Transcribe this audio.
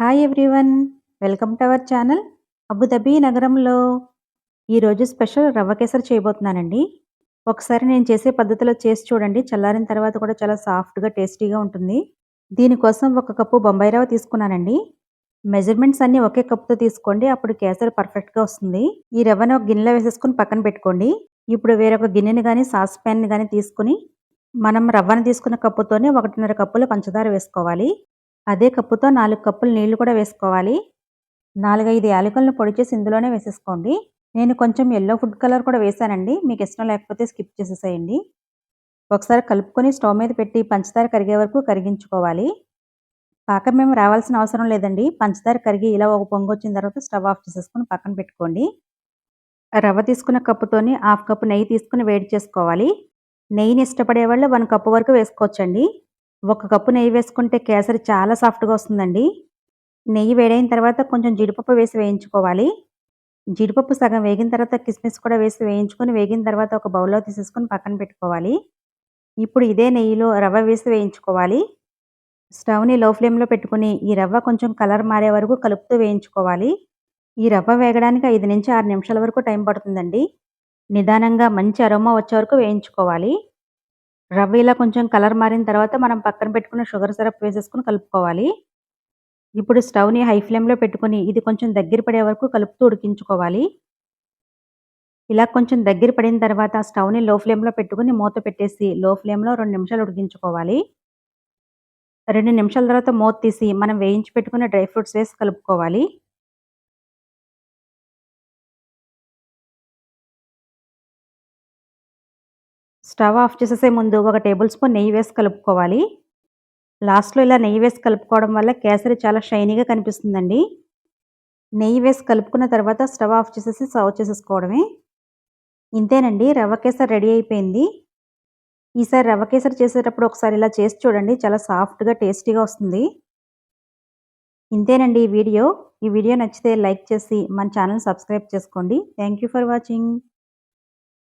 Hi everyone welcome to our channel Abu Dhabi నగరంలో. ఈరోజు special రవ్వ కేసరి చేయబోతున్నానండి. ఒకసారి నేను చేసే పద్ధతిలో చేసి చూడండి చల్లారిన తర్వాత కూడా చాలా సాఫ్ట్గా టేస్టీగా ఉంటుంది. దీనికోసం ఒక కప్పు బొంబాయి రవ్వ తీసుకున్నానండి. మెజర్మెంట్స్ అన్నీ ఒకే కప్పుతో తీసుకోండి అప్పుడు కేసరి పర్ఫెక్ట్గా వస్తుంది. ఈ రవ్వను ఒక గిన్నెలో వేసేసుకుని పక్కన పెట్టుకోండి. ఇప్పుడు వేరొక గిన్నెని కానీ సాస్ ప్యాన్ని కానీ తీసుకుని మనం రవ్వను తీసుకున్న కప్పుతోనే ఒకటిన్నర కప్పులు పంచదార వేసుకోవాలి. అదే కప్పుతో నాలుగు కప్పులు నీళ్ళు కూడా వేసుకోవాలి. నాలుగైదు యాలకులను పొడి చేసి ఇందులోనే వేసేసుకోండి. నేను కొంచెం ఎల్లో ఫుడ్ కలర్ కూడా వేసానండి మీకు ఇష్టం లేకపోతే స్కిప్ చేసేసేయండి. ఒకసారి కలుపుకొని స్టవ్ మీద పెట్టి పంచదార కరిగే వరకు కరిగించుకోవాలి. పాకం మేము రావాల్సిన అవసరం లేదండి. పంచదార కరిగి ఇలా ఒక పొంగు వచ్చిన తర్వాత స్టవ్ ఆఫ్ చేసేసుకుని పక్కన పెట్టుకోండి. రవ్వ తీసుకున్న కప్పుతోని హాఫ్ కప్పు నెయ్యి తీసుకుని వేడి చేసుకోవాలి. నెయ్యిని ఇష్టపడే వాళ్ళు వన్ కప్పు వరకు వేసుకోవచ్చండి. ఒక కప్పు నెయ్యి వేసుకుంటే కేసరి చాలా సాఫ్ట్గా వస్తుందండి. నెయ్యి వేడైన తర్వాత కొంచెం జీడిపప్పు వేసి వేయించుకోవాలి. జీడిపప్పు సగం వేగిన తర్వాత కిస్మిస్ కూడా వేసి వేయించుకొని వేగిన తర్వాత ఒక బౌల్లో తీసేసుకొని పక్కన పెట్టుకోవాలి. ఇప్పుడు ఇదే నెయ్యిలో రవ్వ వేసి వేయించుకోవాలి. స్టవ్ని లో ఫ్లేమ్లో పెట్టుకుని ఈ రవ్వ కొంచెం కలర్ మారే వరకు కలుపుతూ వేయించుకోవాలి. ఈ రవ్వ వేగడానికి ఐదు నుంచి ఆరు నిమిషాల వరకు టైం పడుతుందండి. నిదానంగా మంచి అరోమా వచ్చే వరకు వేయించుకోవాలి. రవ్వ ఇలా కొంచెం కలర్ మారిన తర్వాత మనం పక్కన పెట్టుకున్న షుగర్ సిరప్ వేసేసుకుని కలుపుకోవాలి. ఇప్పుడు స్టవ్ని హై ఫ్లేమ్లో పెట్టుకుని ఇది కొంచెం దగ్గర పడే వరకు కలుపుతూ ఉడికించుకోవాలి. ఇలా కొంచెం దగ్గర పడిన తర్వాత స్టవ్ని లో ఫ్లేమ్లో పెట్టుకుని మూత పెట్టేసి లో ఫ్లేమ్లో రెండు నిమిషాలు ఉడికించుకోవాలి. రెండు నిమిషాల తర్వాత మూత తీసి మనం వేయించి పెట్టుకున్న డ్రై ఫ్రూట్స్ వేసి కలుపుకోవాలి. స్టవ్ ఆఫ్ చేసేసే ముందు ఒక టేబుల్ స్పూన్ నెయ్యి వేసి కలుపుకోవాలి. లాస్ట్లో ఇలా నెయ్యి వేసి కలుపుకోవడం వల్ల కేసరి చాలా షైనీగా కనిపిస్తుందండి. నెయ్యి వేసి కలుపుకున్న తర్వాత స్టవ్ ఆఫ్ చేసేసి సర్వ్ చేసేసుకోవడమే. ఇంతేనండి రవ్వ కేసరి రెడీ అయిపోయింది. ఈసారి రవ్వ కేసరి చేసేటప్పుడు ఒకసారి ఇలా చేసి చూడండి చాలా సాఫ్ట్గా టేస్టీగా వస్తుంది. ఇంతేనండి ఈ వీడియో. ఈ వీడియో నచ్చితే లైక్ చేసి మన ఛానల్ సబ్స్క్రైబ్ చేసుకోండి. Thank for watching.